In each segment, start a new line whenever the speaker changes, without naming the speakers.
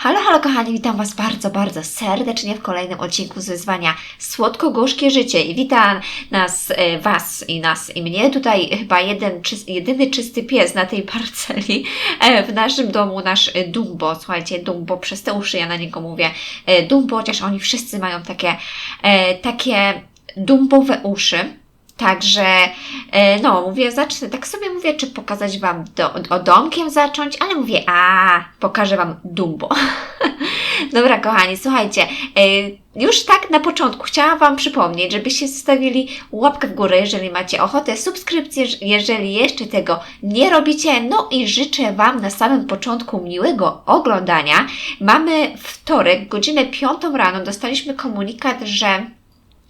Halo, halo kochani, witam Was bardzo, bardzo serdecznie w kolejnym odcinku z wyzwania Słodko-Gorzkie Życie i witam nas, e, Was i nas i mnie. Tutaj chyba jeden, jedyny czysty pies na tej parceli e, w naszym domu, nasz e, Dumbo. Słuchajcie, Dumbo, przez te uszy ja na niego mówię Dumbo, chociaż oni wszyscy mają takie, takie dumbowe uszy. Także, e, no, mówię, zacznę, tak sobie mówię, czy pokazać Wam do, o domkiem zacząć, ale mówię, a, pokażę Wam Dumbo. Dobra, kochani, słuchajcie, e, już tak na początku chciałam Wam przypomnieć, żebyście zostawili łapkę w górę, jeżeli macie ochotę, subskrypcję, jeżeli jeszcze tego nie robicie, no i życzę Wam na samym początku miłego oglądania. Mamy wtorek, godzinę 5 rano, dostaliśmy komunikat, że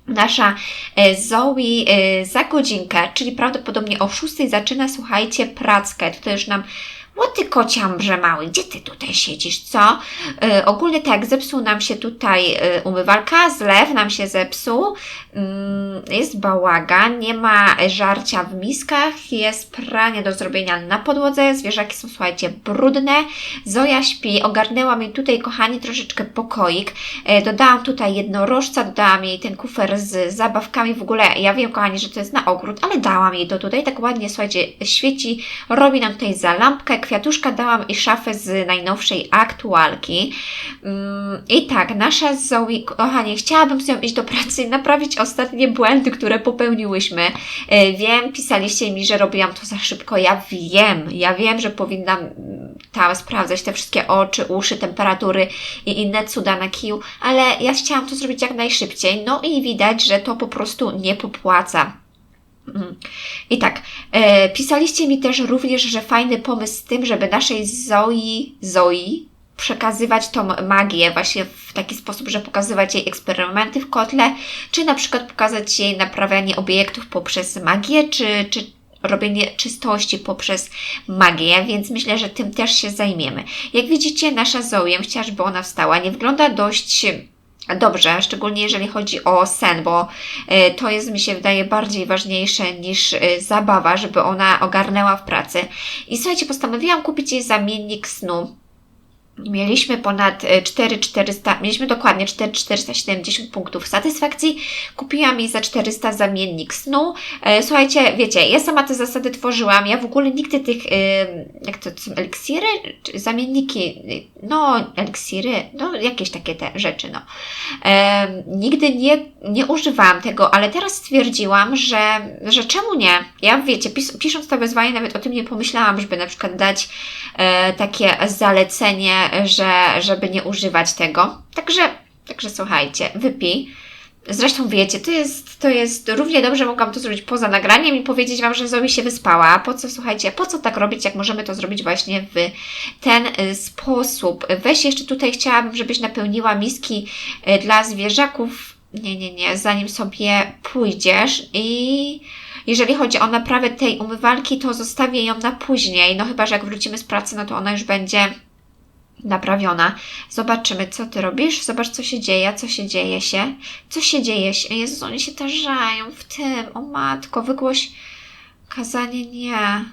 Nasza e, Zoe e, za godzinkę, czyli prawdopodobnie o 6 zaczyna, słuchajcie, prackę. Tutaj już nam o ty kociambrze mały, gdzie ty tutaj siedzisz, co? E, ogólnie tak, zepsuł nam się tutaj e, umywalka, zlew nam się zepsuł, mm, jest bałagan, nie ma żarcia w miskach, jest pranie do zrobienia na podłodze, zwierzaki są, słuchajcie, brudne, Zoja śpi, ogarnęła mi tutaj, kochani, troszeczkę pokoik, e, dodałam tutaj jednorożca, dodałam jej ten kufer z zabawkami, w ogóle ja wiem, kochani, że to jest na ogród, ale dałam jej to tutaj, tak ładnie, słuchajcie, świeci, robi nam tutaj za lampkę, kwiatuszka dałam i szafę z najnowszej aktualki. Mm, I tak, nasza Zoe, kochanie, chciałabym z nią iść do pracy i naprawić ostatnie błędy, które popełniłyśmy. E, Wiem, pisaliście mi, że robiłam to za szybko. Ja wiem, ja wiem, że powinnam mm, tam sprawdzać te wszystkie oczy, uszy, temperatury i inne cuda na kiju, ale ja chciałam to zrobić jak najszybciej. No i widać, że to po prostu nie popłaca. Mm. I tak, e, pisaliście mi też również, że fajny pomysł z tym, żeby naszej Zoi, Zoi przekazywać tą magię właśnie w taki sposób, że pokazywać jej eksperymenty w kotle, czy na przykład pokazać jej naprawianie obiektów poprzez magię, czy, czy robienie czystości poprzez magię, więc myślę, że tym też się zajmiemy. Jak widzicie, nasza Zoe, chciała, żeby ona wstała, nie wygląda dość dobrze, szczególnie jeżeli chodzi o sen, bo y, to jest, mi się wydaje, bardziej ważniejsze niż y, zabawa, żeby ona ogarnęła w pracy. I słuchajcie, postanowiłam kupić jej zamiennik snu. Mieliśmy ponad y, 4400, mieliśmy dokładnie 4470 punktów satysfakcji. Kupiłam jej za 400 zamiennik snu. E, Słuchajcie, wiecie, ja sama te zasady tworzyłam. Ja w ogóle nigdy tych, y, jak to, są eliksiry? Zamienniki, no, eliksiry, no, jakieś takie te rzeczy, no. E, nigdy nie, nie używałam tego, ale teraz stwierdziłam, że, że czemu nie? Ja, wiecie, pis, pisząc to wyzwanie, nawet o tym nie pomyślałam, żeby na przykład dać e, takie zalecenie, że, żeby nie używać tego. Także, także słuchajcie, wypij. Zresztą wiecie, to jest, to jest równie dobrze mogłam to zrobić poza nagraniem i powiedzieć Wam, że Zoe się wyspała. Po co, słuchajcie, po co tak robić, jak możemy to zrobić właśnie w ten y, sposób. Weź jeszcze tutaj chciałabym, żebyś napełniła miski y, dla zwierzaków. Nie, nie, nie, zanim sobie pójdziesz i jeżeli chodzi o naprawę tej umywalki, to zostawię ją na później. No chyba, że jak wrócimy z pracy, no to ona już będzie naprawiona. Zobaczymy, co ty robisz. Zobacz, co się dzieje, co się dzieje się. Co się dzieje się. Jezus, oni się tarzają w tym. O matko, wygłoś kazanie nie.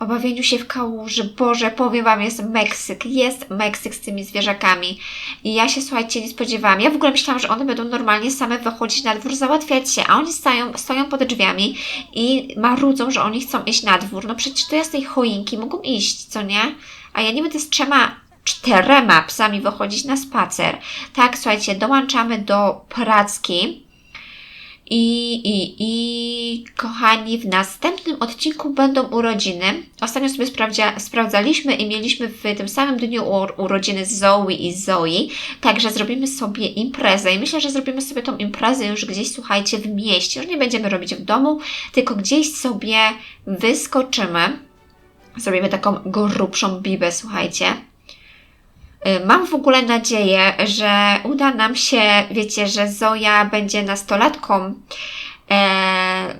Obawieniu się w kałuży. Boże, powiem Wam, jest Meksyk. Jest Meksyk z tymi zwierzakami. I ja się, słuchajcie, nie spodziewałam. Ja w ogóle myślałam, że one będą normalnie same wychodzić na dwór, załatwiać się, a oni stoją, stoją pod drzwiami i marudzą, że oni chcą iść na dwór. No przecież to tej choinki mogą iść, co nie? A ja nie będę z trzema, czterema psami wychodzić na spacer. Tak, słuchajcie, dołączamy do pracki. I, i, I kochani, w następnym odcinku będą urodziny. Ostatnio sobie sprawdzia, sprawdzaliśmy i mieliśmy w tym samym dniu urodziny Zoe i Zoe. Także zrobimy sobie imprezę i myślę, że zrobimy sobie tą imprezę już gdzieś, słuchajcie, w mieście. Już nie będziemy robić w domu, tylko gdzieś sobie wyskoczymy. Zrobimy taką grubszą bibę, słuchajcie. Y, Mam w ogóle nadzieję, że uda nam się, wiecie, że Zoja będzie nastolatką, e,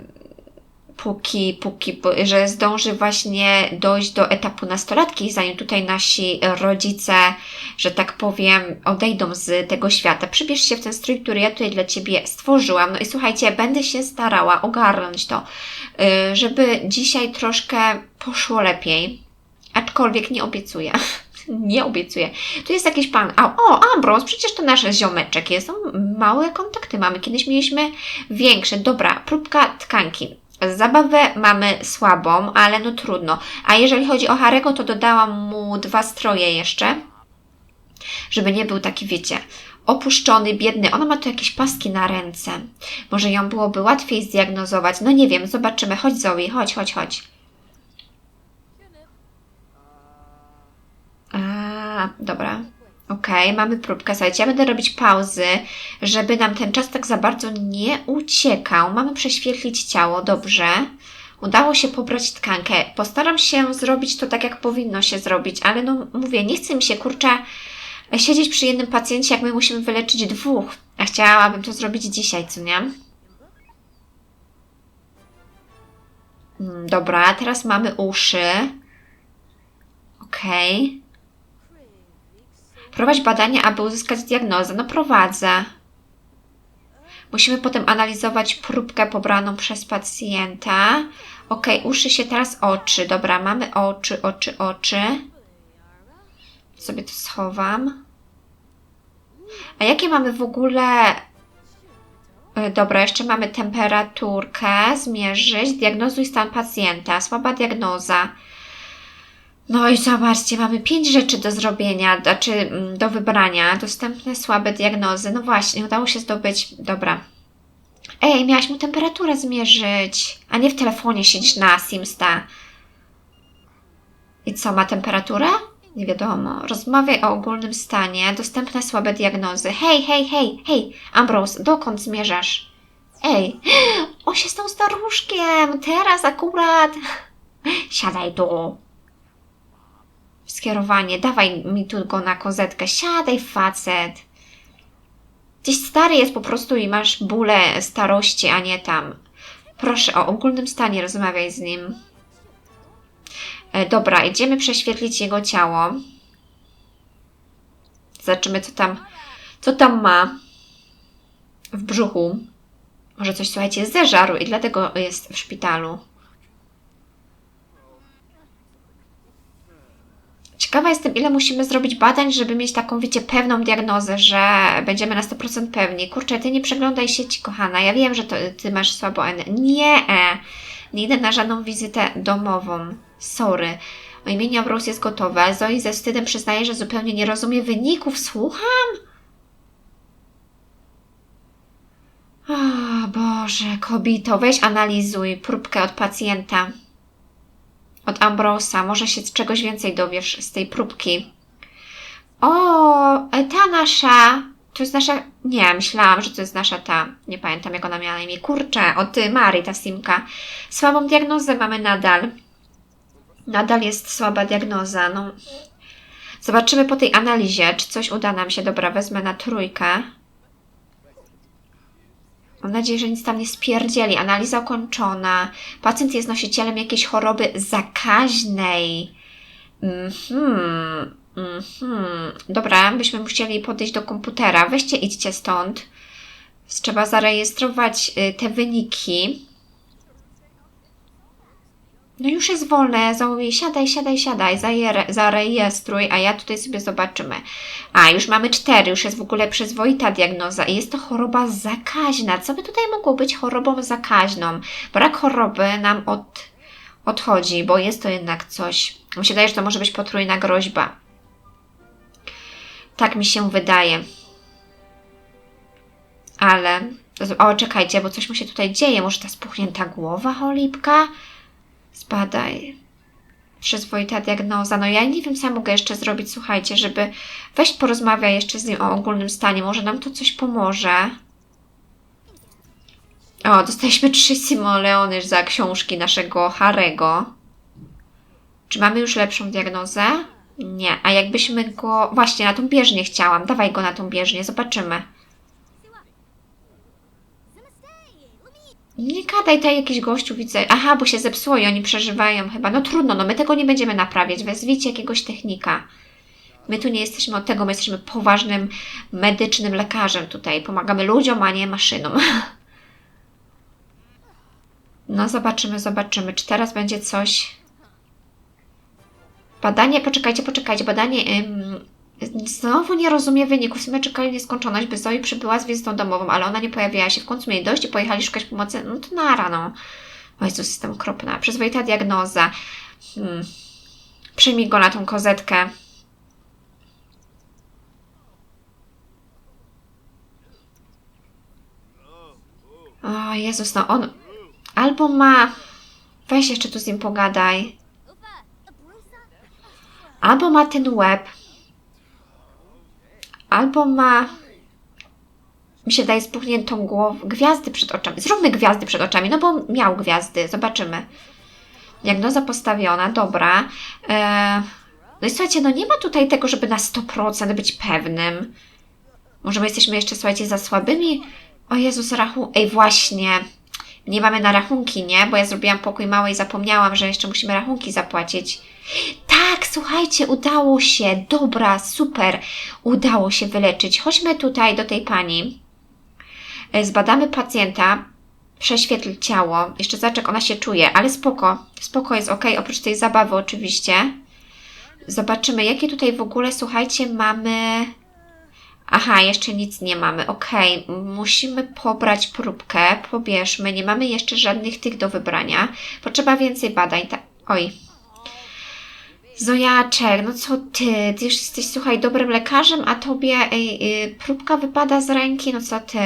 póki, póki, że zdąży właśnie dojść do etapu nastolatki, zanim tutaj nasi rodzice, że tak powiem, odejdą z tego świata. Przybierz się w ten strój, który ja tutaj dla Ciebie stworzyłam. No i słuchajcie, będę się starała ogarnąć to, żeby dzisiaj troszkę poszło lepiej. Aczkolwiek nie obiecuję. Nie obiecuję. Tu jest jakiś pan. A, o, Ambros, przecież to nasz ziomeczek jest. Małe kontakty mamy. Kiedyś mieliśmy większe. Dobra, próbka tkanki. Zabawę mamy słabą, ale no trudno. A jeżeli chodzi o Harego, to dodałam mu dwa stroje jeszcze, żeby nie był taki, wiecie, opuszczony, biedny. Ona ma tu jakieś paski na ręce. Może ją byłoby łatwiej zdiagnozować. No nie wiem, zobaczymy. Chodź Zoe, chodź, chodź, chodź. A, dobra. Okej, mamy próbkę. Słuchajcie, ja będę robić pauzy, żeby nam ten czas tak za bardzo nie uciekał. Mamy prześwietlić ciało, dobrze. Udało się pobrać tkankę. Postaram się zrobić to tak, jak powinno się zrobić, ale no mówię, nie chce mi się, kurczę, siedzieć przy jednym pacjencie, jak my musimy wyleczyć dwóch. A chciałabym to zrobić dzisiaj, co nie? Mm, Dobra, teraz mamy uszy. Okej. Prowadź badania, aby uzyskać diagnozę. No prowadzę. Musimy potem analizować próbkę pobraną przez pacjenta. Ok, uszy się teraz oczy. Dobra, mamy oczy, oczy, oczy. Sobie to schowam. A jakie mamy w ogóle... E, Dobra, jeszcze mamy temperaturkę, zmierzyć, diagnozuj stan pacjenta, słaba diagnoza. No i zobaczcie, mamy pięć rzeczy do zrobienia, znaczy mm, do wybrania. Dostępne słabe diagnozy. No właśnie, udało się zdobyć. Dobra. Ej, miałaś mu temperaturę zmierzyć, a nie w telefonie siedzieć na Simsta. I co, ma temperaturę? Nie wiadomo. Rozmawiaj o ogólnym stanie. Dostępne słabe diagnozy. Hej, hej, hej, hej, Ambrose, dokąd zmierzasz? Ej, on się tą staruszkiem, teraz akurat. Siadaj tu skierowanie, dawaj mi tu go na kozetkę, siadaj facet. Gdzieś stary jest po prostu i masz bóle starości, a nie tam. Proszę, o ogólnym stanie rozmawiaj z nim. E, dobra, idziemy prześwietlić jego ciało. Zobaczymy, co tam, co tam ma w brzuchu. Może coś, słuchajcie, zeżarł i dlatego jest w szpitalu. Ciekawa jestem, ile musimy zrobić badań, żeby mieć taką, wiecie, pewną diagnozę, że będziemy na 100% pewni. Kurczę, ty nie przeglądaj sieci, kochana. Ja wiem, że to, ty masz słabo en. Nie, e. nie idę na żadną wizytę domową. Sorry. O imieniu Ambrose jest gotowe. Zoe ze wstydem przyznaje, że zupełnie nie rozumie wyników. Słucham? O Boże, kobito, weź analizuj próbkę od pacjenta od Ambrosa. Może się czegoś więcej dowiesz z tej próbki. O, e, ta nasza. To jest nasza. Nie, myślałam, że to jest nasza ta. Nie pamiętam, jak ona miała na imię. Kurczę, od Mary, ta Simka. Słabą diagnozę mamy nadal. Nadal jest słaba diagnoza. No. Zobaczymy po tej analizie, czy coś uda nam się. Dobra, wezmę na trójkę. Mam nadzieję, że nic tam nie spierdzieli. Analiza ukończona. Pacjent jest nosicielem jakiejś choroby zakaźnej. Mhm. Mhm. Dobra, byśmy musieli podejść do komputera. Weźcie, idźcie stąd. Trzeba zarejestrować y, te wyniki. No już jest wolne, Zoe, siadaj, siadaj, siadaj, zarejestruj, a ja tutaj sobie zobaczymy. A, już mamy cztery, już jest w ogóle przyzwoita diagnoza i jest to choroba zakaźna. Co by tutaj mogło być chorobą zakaźną? Brak choroby nam od, odchodzi, bo jest to jednak coś. Mi się wydaje, że to może być potrójna groźba. Tak mi się wydaje. Ale... O, czekajcie, bo coś mu się tutaj dzieje. Może ta spuchnięta głowa, cholipka? Zbadaj. Przyzwoita diagnoza. No ja nie wiem, co ja mogę jeszcze zrobić, słuchajcie, żeby weź porozmawiaj jeszcze z nim o ogólnym stanie. Może nam to coś pomoże. O, dostaliśmy trzy simoleony za książki naszego Harego. Czy mamy już lepszą diagnozę? Nie. A jakbyśmy go... Właśnie, na tą bieżnię chciałam. Dawaj go na tą bieżnię, zobaczymy. Nie gadaj, tutaj jakiś gościu widzę. Aha, bo się zepsuło i oni przeżywają chyba. No trudno, no my tego nie będziemy naprawiać. Wezwijcie jakiegoś technika. My tu nie jesteśmy od tego, my jesteśmy poważnym medycznym lekarzem tutaj. Pomagamy ludziom, a nie maszynom. No zobaczymy, zobaczymy, czy teraz będzie coś. Badanie, poczekajcie, poczekajcie, badanie... Ym, Znowu nie rozumie wyniku. W sumie czekali nieskończoność, by Zoe przybyła z wizytą domową, ale ona nie pojawiała się. W końcu mieli dość i pojechali szukać pomocy. No to nara, no. O Jezus, jestem okropna. Przyzwoita diagnoza. Hmm. Przyjmij go na tą kozetkę. O Jezus, no on albo ma... Weź jeszcze tu z nim pogadaj. Albo ma ten łeb, albo ma... Mi się daje spuchniętą głowę, gwiazdy przed oczami. Zróbmy gwiazdy przed oczami, no bo miał gwiazdy, zobaczymy. Diagnoza postawiona, dobra. Eee, no i słuchajcie, no nie ma tutaj tego, żeby na 100% być pewnym. Może my jesteśmy jeszcze, słuchajcie, za słabymi? O Jezus, rachun... Ej, właśnie. Nie mamy na rachunki, nie? Bo ja zrobiłam pokój mały i zapomniałam, że jeszcze musimy rachunki zapłacić. Tak, słuchajcie, udało się. Dobra, super. Udało się wyleczyć. Chodźmy tutaj do tej pani. E, Zbadamy pacjenta. Prześwietl ciało. Jeszcze zobacz, jak ona się czuje, ale spoko. Spoko jest ok, oprócz tej zabawy oczywiście. Zobaczymy, jakie tutaj w ogóle, słuchajcie, mamy... Aha, jeszcze nic nie mamy. Okej, musimy pobrać próbkę. Pobierzmy. Nie mamy jeszcze żadnych tych do wybrania. Potrzeba więcej badań. Ta... Oj. Zojaczek, no co ty? Ty już jesteś, słuchaj, dobrym lekarzem, a tobie ej, y, próbka wypada z ręki. No co ty?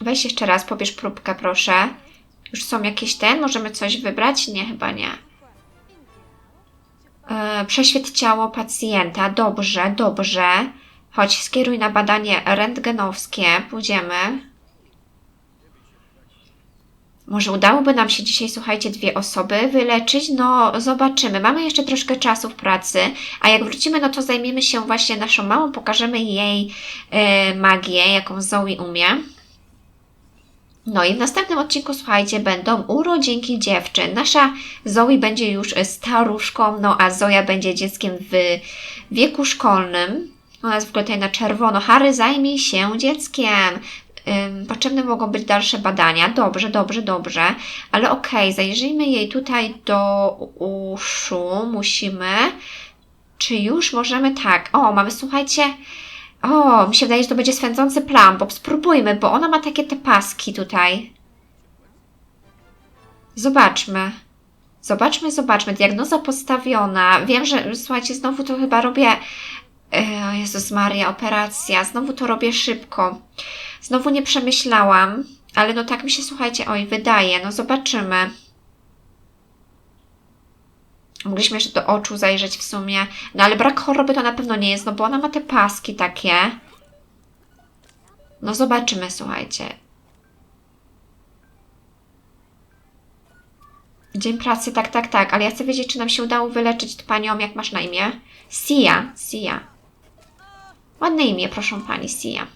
Weź jeszcze raz, pobierz próbkę, proszę. Już są jakieś ten? Możemy coś wybrać? Nie, chyba nie. E, Przeświet ciało pacjenta. Dobrze, dobrze. Chodź, skieruj na badanie rentgenowskie. Pójdziemy. Może udałoby nam się dzisiaj, słuchajcie, dwie osoby wyleczyć? No, zobaczymy. Mamy jeszcze troszkę czasu w pracy, a jak wrócimy, no to zajmiemy się właśnie naszą małą, pokażemy jej e, magię, jaką Zoe umie. No i w następnym odcinku, słuchajcie, będą urodzinki dziewczyn. Nasza Zoe będzie już staruszką, no a Zoja będzie dzieckiem w wieku szkolnym. Ona jest w ogóle tutaj na czerwono. Harry, zajmij się dzieckiem. Potrzebne mogą być dalsze badania. Dobrze, dobrze, dobrze. Ale okej, zajrzyjmy jej tutaj do uszu. Musimy. Czy już możemy? Tak. O, mamy, słuchajcie, o, mi się wydaje, że to będzie swędzący plan, bo spróbujmy, bo ona ma takie te paski tutaj. Zobaczmy. Zobaczmy, zobaczmy. Diagnoza postawiona. Wiem, że słuchajcie, znowu to chyba robię. E, O Jezus Maria, operacja. Znowu to robię szybko. Znowu nie przemyślałam, ale no tak mi się, słuchajcie, oj, wydaje. No zobaczymy. Mogliśmy jeszcze do oczu zajrzeć w sumie. No ale brak choroby to na pewno nie jest, no bo ona ma te paski takie. No zobaczymy, słuchajcie. Dzień pracy, tak, tak, tak, ale ja chcę wiedzieć, czy nam się udało wyleczyć panią, jak masz na imię? Sia, Sia. Ładne imię, proszę pani, Sia.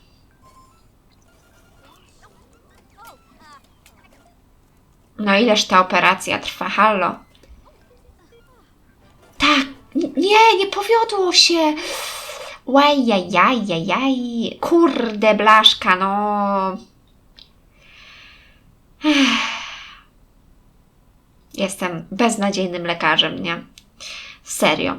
No ileż ta operacja trwa, hallo? Nie, nie powiodło się. Łajajajajaj. Kurde, blaszka, no. Jestem beznadziejnym lekarzem, nie? Serio.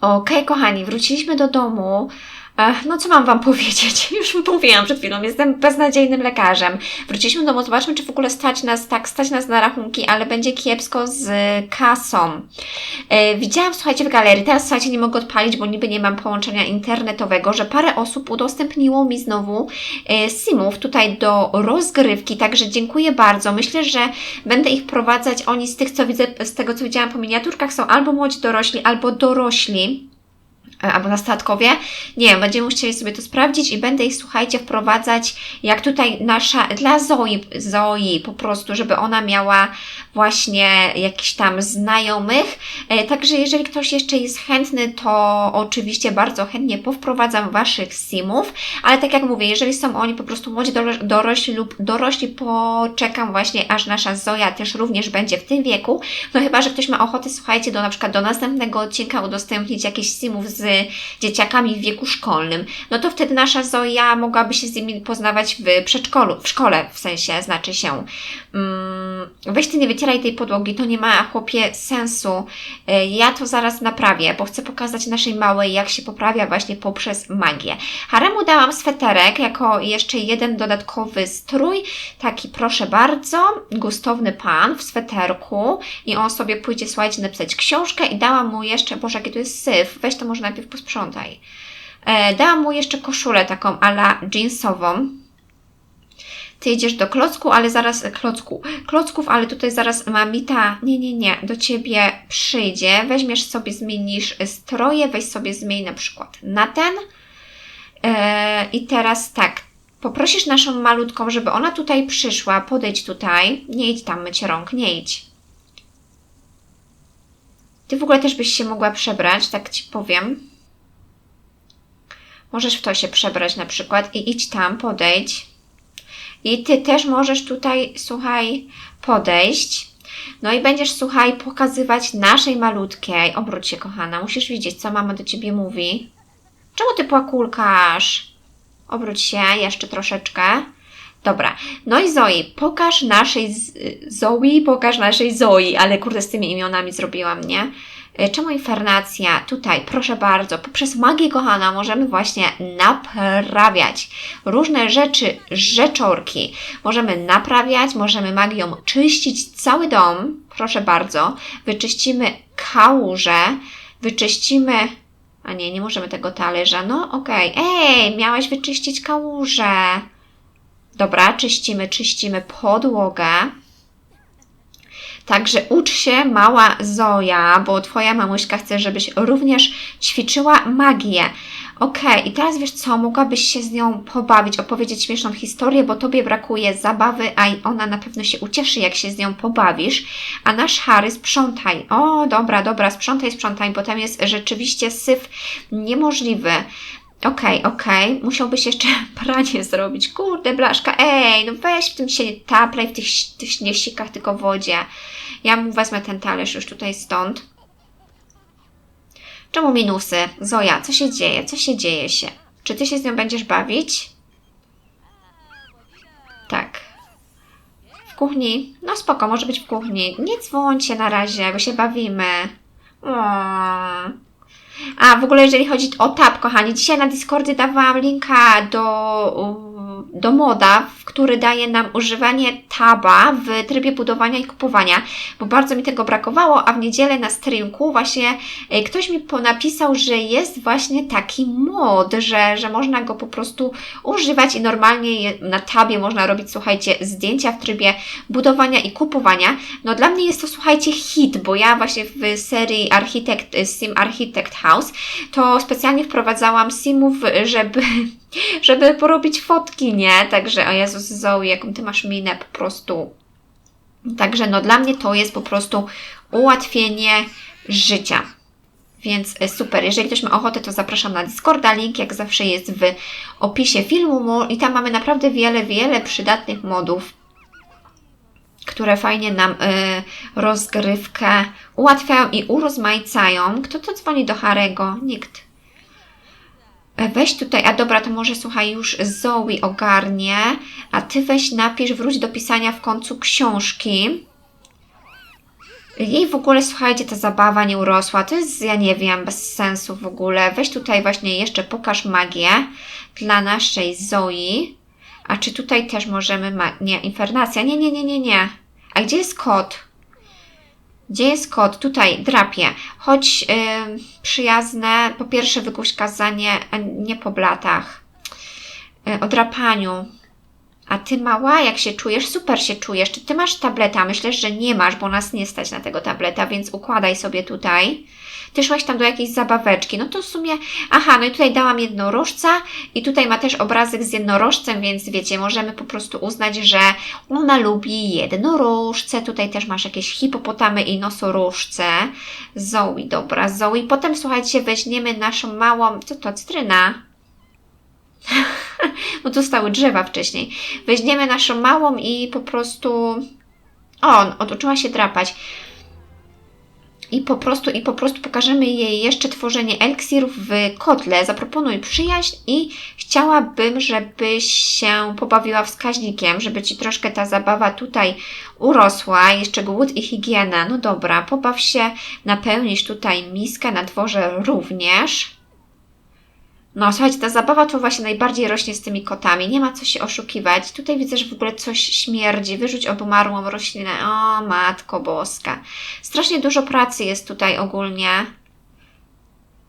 Okej, kochani, wróciliśmy do domu. Ech, no co mam Wam powiedzieć? Już mówiłam przed chwilą, jestem beznadziejnym lekarzem. Wróciliśmy do domu, zobaczmy, czy w ogóle stać nas, tak, stać nas na rachunki, ale będzie kiepsko z kasą. E, widziałam, słuchajcie, w galerii, teraz słuchajcie, nie mogę odpalić, bo niby nie mam połączenia internetowego, że parę osób udostępniło mi znowu e, simów tutaj do rozgrywki, także dziękuję bardzo. Myślę, że będę ich prowadzać, oni z tych, co widzę, z tego, co widziałam po miniaturkach, są albo młodzi dorośli, albo dorośli e, albo na statkowie. Nie wiem, będziemy chcieli sobie to sprawdzić i będę ich, słuchajcie, wprowadzać jak tutaj nasza, dla Zoi, Zoi po prostu, żeby ona miała właśnie jakichś tam znajomych. E, Także jeżeli ktoś jeszcze jest chętny, to oczywiście bardzo chętnie powprowadzam Waszych simów, ale tak jak mówię, jeżeli są oni po prostu młodzi doro- dorośli lub dorośli, poczekam właśnie, aż nasza Zoja też również będzie w tym wieku, no chyba, że ktoś ma ochotę, słuchajcie, do na przykład do następnego odcinka udostępnić jakichś simów z dzieciakami w wieku szkolnym, no to wtedy nasza Zoja mogłaby się z nimi poznawać w przedszkolu, w szkole w sensie, znaczy się. Mm, weź ty nie wycieraj tej podłogi, to nie ma chłopie sensu. Y, Ja to zaraz naprawię, bo chcę pokazać naszej małej, jak się poprawia właśnie poprzez magię. Haremu dałam sweterek jako jeszcze jeden dodatkowy strój, taki proszę bardzo, gustowny pan w sweterku i on sobie pójdzie, słuchajcie, napisać książkę i dałam mu jeszcze, boże, jaki to jest syf, weź to może najpierw posprzątaj. E, dałam mu jeszcze koszulę taką ala jeansową. Ty idziesz do klocku, ale zaraz, klocku, klocków, ale tutaj zaraz mamita, nie, nie, nie, do Ciebie przyjdzie, weźmiesz sobie, zmienisz stroje, weź sobie zmień na przykład na ten e, i teraz tak, poprosisz naszą malutką, żeby ona tutaj przyszła, podejdź tutaj, nie idź tam myć rąk, nie idź. Ty w ogóle też byś się mogła przebrać, tak Ci powiem. Możesz w to się przebrać na przykład i idź tam, podejdź. I Ty też możesz tutaj, słuchaj, podejść. No i będziesz, słuchaj, pokazywać naszej malutkiej. Obróć się, kochana, musisz widzieć, co mama do Ciebie mówi. Czemu Ty płakulkasz? Obróć się jeszcze troszeczkę. Dobra. No i Zoi, pokaż naszej Z- Zoi, pokaż naszej Zoi, ale kurde z tymi imionami zrobiłam, nie? Y, Czemu infernacja? Tutaj, proszę bardzo, poprzez magię kochana możemy właśnie naprawiać różne rzeczy, rzeczorki. Możemy naprawiać, możemy magią czyścić cały dom, proszę bardzo. Wyczyścimy kałuże, wyczyścimy a nie, nie możemy tego talerza. No okej. Ej, miałaś wyczyścić kałużę. Dobra, czyścimy, czyścimy podłogę. Także ucz się, mała Zoja, bo Twoja mamuśka chce, żebyś również ćwiczyła magię. Okej, i teraz wiesz co, mogłabyś się z nią pobawić, opowiedzieć śmieszną historię, bo Tobie brakuje zabawy, a ona na pewno się ucieszy, jak się z nią pobawisz. A nasz Harry sprzątaj. O, dobra, dobra, sprzątaj, sprzątaj, bo tam jest rzeczywiście syf niemożliwy. Okej, okej, musiałbyś jeszcze pranie zrobić. Kurde, blaszka, ej, no weź w tym się nie taplaj, w tych, tych niesikach, tylko wodzie. Ja mu wezmę ten talerz już tutaj stąd. Czemu minusy? Zoja, co się dzieje? Co się dzieje się? Czy ty się z nią będziesz bawić? Tak. W kuchni? No spoko, może być w kuchni. Nie dzwońcie na razie, bo się bawimy. O. A, w ogóle jeżeli chodzi o tab, kochani, dzisiaj na Discordzie dawałam linka do, do moda, który daje nam używanie taba w trybie budowania i kupowania, bo bardzo mi tego brakowało, a w niedzielę na streamku właśnie e, ktoś mi napisał, że jest właśnie taki mod, że, że można go po prostu używać i normalnie na tabie można robić, słuchajcie, zdjęcia w trybie budowania i kupowania. No dla mnie jest to, słuchajcie, hit, bo ja właśnie w serii Architect, Sim Architect House to specjalnie wprowadzałam simów, żeby, żeby porobić fotki, nie? Także, o Jezus, Zoe, jaką Ty masz minę po prostu. Także no dla mnie to jest po prostu ułatwienie życia. Więc e, super. Jeżeli ktoś ma ochotę, to zapraszam na Discorda. Link jak zawsze jest w opisie filmu i tam mamy naprawdę wiele, wiele przydatnych modów, które fajnie nam y, rozgrywkę ułatwiają i urozmaicają. Kto to dzwoni do Harego? Nikt. E, Weź tutaj, a dobra, to może słuchaj, już Zoe ogarnie, a ty weź napisz, wróć do pisania w końcu książki. Jej w ogóle, słuchajcie, ta zabawa nie urosła. To jest, ja nie wiem, bez sensu w ogóle. Weź tutaj właśnie jeszcze pokaż magię dla naszej Zoi. A czy tutaj też możemy ma... Nie, infernacja. Nie, nie, nie, nie, nie. A gdzie jest kot? Gdzie jest kot? Tutaj, drapie. Chodź, yy, przyjazne. Po pierwsze wykuś kazanie, a nie po blatach. Yy, o drapaniu. A ty mała, jak się czujesz? Super się czujesz. Czy ty masz tableta? Myślę, że nie masz, bo nas nie stać na tego tableta, więc układaj sobie tutaj. Ty szłaś tam do jakiejś zabaweczki. No to w sumie. Aha, no i tutaj dałam jednorożca i tutaj ma też obrazek z jednorożcem, więc wiecie, możemy po prostu uznać, że ona lubi jednorożce. Tutaj też masz jakieś hipopotamy i nosorożce. Zoe, dobra, Zoe. Potem słuchajcie, weźmiemy naszą małą. Co to? Cytryna. bo tu stały drzewa wcześniej. Weźmiemy naszą małą i po prostu. O, oduczyła się drapać. I po prostu, i po prostu pokażemy jej jeszcze tworzenie eliksirów w kotle. Zaproponuj przyjaźń i chciałabym, żebyś się pobawiła wskaźnikiem, żeby Ci troszkę ta zabawa tutaj urosła. Jeszcze głód i higiena. No dobra, pobaw się, napełnisz tutaj miskę na dworze również. No, słuchajcie, ta zabawa to właśnie najbardziej rośnie z tymi kotami. Nie ma co się oszukiwać. Tutaj widzę, że w ogóle coś śmierdzi. Wyrzuć obumarłą roślinę. O, matko boska. Strasznie dużo pracy jest tutaj ogólnie.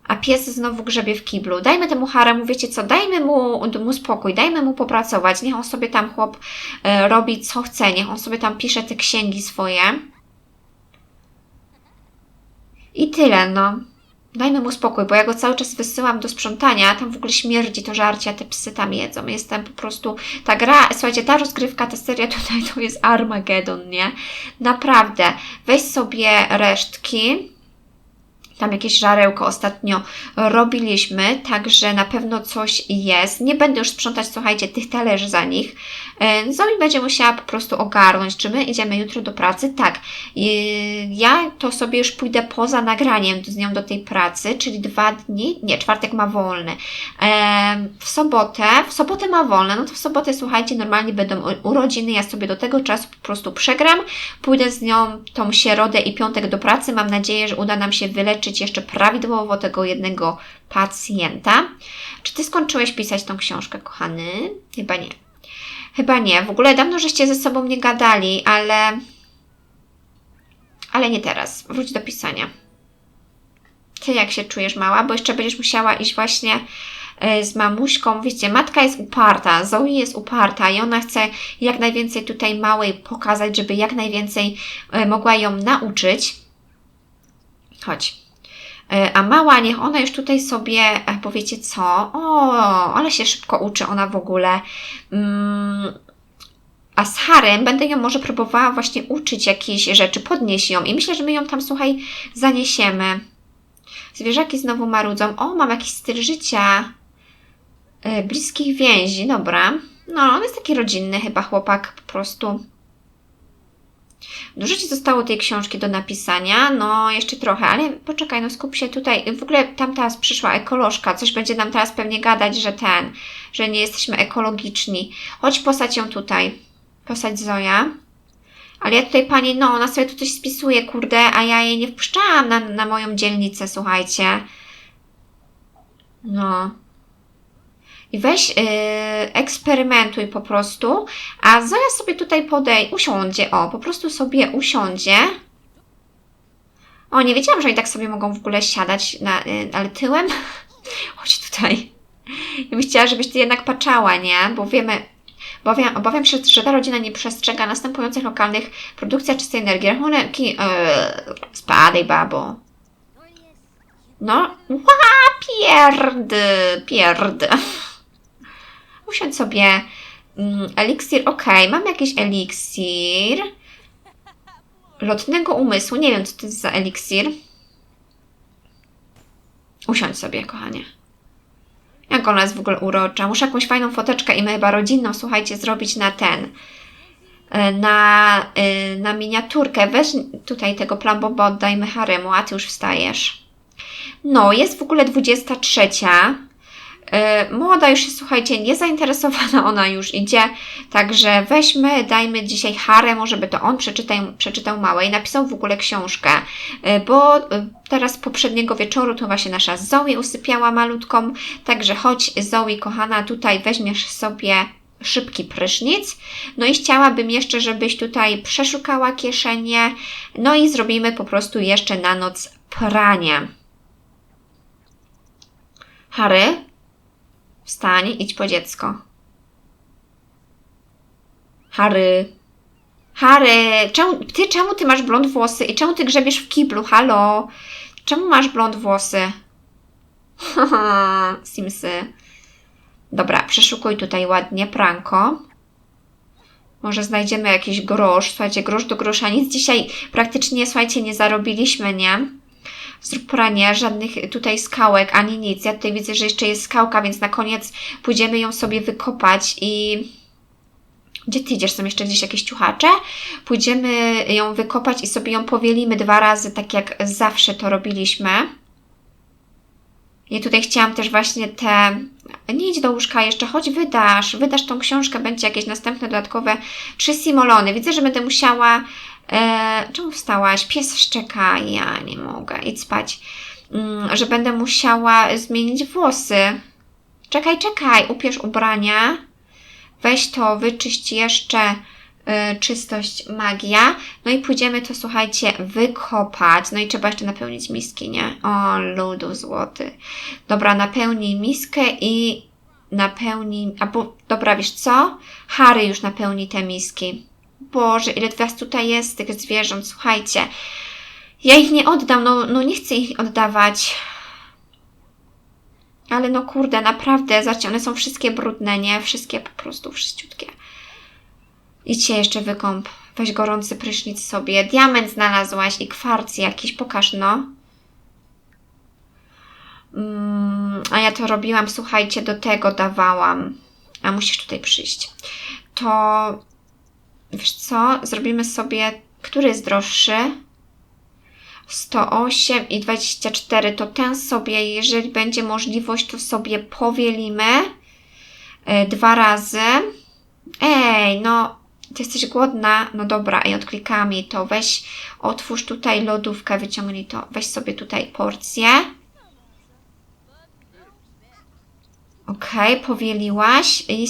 A pies znowu grzebie w kiblu. Dajmy temu haremu, wiecie co, dajmy mu, mu spokój, dajmy mu popracować. Niech on sobie tam chłop e, robi co chce, niech on sobie tam pisze te księgi swoje. I tyle, no. Dajmy mu spokój, bo ja go cały czas wysyłam do sprzątania, tam w ogóle śmierdzi to żarcie, a te psy tam jedzą. Jestem po prostu, ta gra, słuchajcie, ta rozgrywka, ta seria tutaj to jest Armageddon, nie? Naprawdę. Weź sobie resztki, tam jakieś żarełko ostatnio robiliśmy, także na pewno coś jest. Nie będę już sprzątać, słuchajcie, tych talerzy za nich. E, Zoe będzie musiała po prostu ogarnąć, czy my idziemy jutro do pracy. Tak, ja to sobie już pójdę poza nagraniem z nią do tej pracy, czyli dwa dni, nie, czwartek ma wolny. E, w sobotę, w sobotę ma wolne, no to w sobotę, słuchajcie, normalnie będą urodziny, ja sobie do tego czasu po prostu przegram, pójdę z nią tą środę i piątek do pracy. Mam nadzieję, że uda nam się wyleczyć jeszcze prawidłowo tego jednego pacjenta. Czy Ty skończyłeś pisać tą książkę, kochany? Chyba nie. Chyba nie. W ogóle dawno żeście ze sobą nie gadali, ale. Ale nie teraz. Wróć do pisania. Ty jak się czujesz, mała? Bo jeszcze będziesz musiała iść właśnie e, z mamuśką. Wiecie, matka jest uparta, Zoe jest uparta i ona chce jak najwięcej tutaj małej pokazać, żeby jak najwięcej e, mogła ją nauczyć. Chodź. E, a mała, niech ona już tutaj sobie, powiecie co, o, ale się szybko uczy ona w ogóle. Mm, a z Harem będę ją może próbowała właśnie uczyć jakiejś rzeczy, podnieść ją i myślę, że my ją tam, słuchaj, zaniesiemy. Zwierzaki znowu marudzą. O, mam jakiś styl życia e, bliskich więzi, dobra. No, on jest taki rodzinny chyba chłopak po prostu. Dużo Ci zostało tej książki do napisania, no jeszcze trochę, ale poczekaj, no skup się tutaj. W ogóle tam teraz przyszła ekolożka, coś będzie nam teraz pewnie gadać, że ten, że nie jesteśmy ekologiczni. Chodź posadź ją tutaj. Posadź Zoja. Ale ja tutaj pani, no ona sobie tu coś spisuje, kurde, a ja jej nie wpuszczałam na, na moją dzielnicę, słuchajcie. No. I weź yy, eksperymentuj po prostu, a Zoja sobie tutaj podej, usiądzie, o, po prostu sobie usiądzie. O, nie wiedziałam, że oni tak sobie mogą w ogóle siadać, na, yy, ale tyłem. Chodź tutaj. Ja bym chciała, żebyś ty jednak patrzała, nie? Bo wiemy, obawiam, obawiam się, że ta rodzina nie przestrzega następujących lokalnych produkcja czystej energii. Rachunki, yy, spadaj, babo. No, ła, pierd, pierd. Usiądź sobie. Mm, eliksir, ok, mam jakiś eliksir. Lotnego umysłu, nie wiem co to jest za eliksir. Usiądź sobie, kochanie. Jak ona jest w ogóle urocza. Muszę jakąś fajną foteczkę i my chyba rodzinną, słuchajcie, zrobić na ten. E, na, e, na miniaturkę. Weź tutaj tego plamboba oddajmy haremu, a ty już wstajesz. No, jest w ogóle 23. E, młoda już jest, słuchajcie, niezainteresowana, ona już idzie, także weźmy, dajmy dzisiaj haremu, żeby to on przeczytał, przeczytał małe i napisał w ogóle książkę, e, bo e, teraz poprzedniego wieczoru to właśnie nasza Zoe usypiała malutką, także chodź Zoe, kochana, tutaj weźmiesz sobie szybki prysznic. No i chciałabym jeszcze, żebyś tutaj przeszukała kieszenie, no i zrobimy po prostu jeszcze na noc pranie. Harry, Wstań, idź po dziecko. Harry. Harry, czemu, ty czemu ty masz blond włosy i czemu ty grzebiesz w kiblu? Halo? Czemu masz blond włosy? Simsy. Dobra, przeszukuj tutaj ładnie, pranko. Może znajdziemy jakiś grosz. Słuchajcie, grosz do grosza. Nic dzisiaj praktycznie, słuchajcie, nie zarobiliśmy, nie? Zrób pranie, żadnych tutaj skałek ani nic. Ja tutaj widzę, że jeszcze jest skałka, więc na koniec pójdziemy ją sobie wykopać i Gdzie ty idziesz? Są jeszcze gdzieś jakieś ciuchacze? Pójdziemy ją wykopać i sobie ją powielimy dwa razy, tak jak zawsze to robiliśmy. I tutaj chciałam też właśnie te. Nie idź do łóżka jeszcze, chodź wydasz. Wydasz tą książkę, będzie jakieś następne dodatkowe trzy simolony. Widzę, że będę musiała. E, czemu wstałaś? Pies szczeka. Ja nie mogę. Idź spać. Mm, że będę musiała zmienić włosy. Czekaj, czekaj. Upierz ubrania. Weź to, wyczyść jeszcze y, czystość magia. No i pójdziemy to, słuchajcie, wykopać. No i trzeba jeszcze napełnić miski, nie? O, ludu złoty. Dobra, napełnij miskę i napełnij... A bo, dobra, wiesz co? Harry już napełni te miski. Boże, ile was tutaj jest, tych zwierząt, słuchajcie. Ja ich nie oddam, no, no nie chcę ich oddawać. Ale no kurde, naprawdę, zobaczcie, one są wszystkie brudne, nie? Wszystkie po prostu wszyściutkie. Idź się jeszcze wykąp. Weź gorący prysznic sobie. Diament znalazłaś i kwarc jakiś. Pokaż, no. Mm, a ja to robiłam, słuchajcie, do tego dawałam. A musisz tutaj przyjść. To, wiesz co, zrobimy sobie, który jest droższy? 108 i 24, to ten sobie, jeżeli będzie możliwość, to sobie powielimy e, dwa razy. Ej, no, ty jesteś głodna? No dobra, ej, odklikam jej to. Weź, otwórz tutaj lodówkę, wyciągnij to. Weź sobie tutaj porcję. Okej, powieliłaś i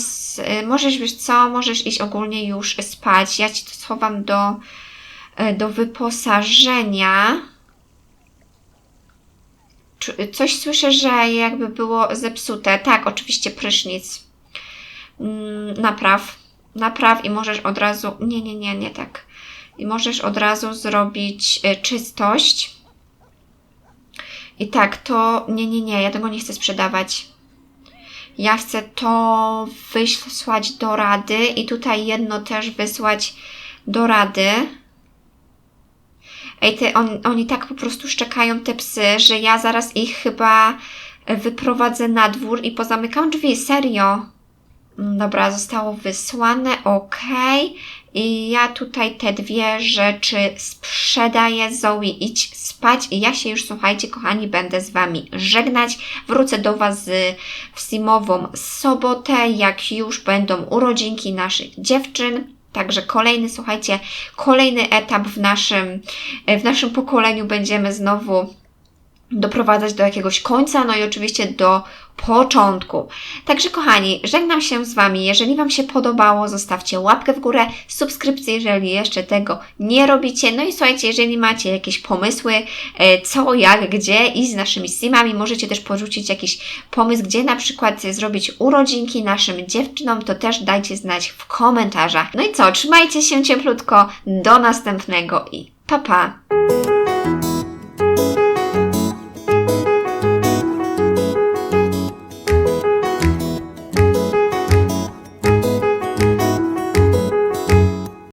y, możesz, wiesz co, możesz iść ogólnie już spać. Ja Ci to schowam do, y, do wyposażenia. Coś słyszę, że jakby było zepsute. Tak, oczywiście prysznic. Mm, Napraw. Napraw i możesz od razu. Nie, nie, nie, nie tak. I możesz od razu zrobić y, czystość. I tak, to. Nie, nie, nie, ja tego nie chcę sprzedawać. Ja chcę to wysłać do rady i tutaj jedno też wysłać do rady. Ej, ty, on, oni tak po prostu szczekają te psy, że ja zaraz ich chyba wyprowadzę na dwór i pozamykam drzwi. Serio. Mm, Dobra, zostało wysłane, ok. I ja tutaj te dwie rzeczy sprzedaję. Zoe, idź spać. I ja się już, słuchajcie, kochani, będę z Wami żegnać. Wrócę do Was w zimową sobotę, jak już będą urodzinki naszych dziewczyn. Także kolejny, słuchajcie, kolejny etap w naszym, w naszym pokoleniu będziemy znowu doprowadzać do jakiegoś końca, no i oczywiście do początku. Także kochani, żegnam się z Wami. Jeżeli Wam się podobało, zostawcie łapkę w górę, subskrypcję, jeżeli jeszcze tego nie robicie. No i słuchajcie, jeżeli macie jakieś pomysły, e, co, jak, gdzie i z naszymi simami, możecie też porzucić jakiś pomysł, gdzie na przykład zrobić urodzinki naszym dziewczynom, to też dajcie znać w komentarzach. No i co, trzymajcie się cieplutko, do następnego i pa pa!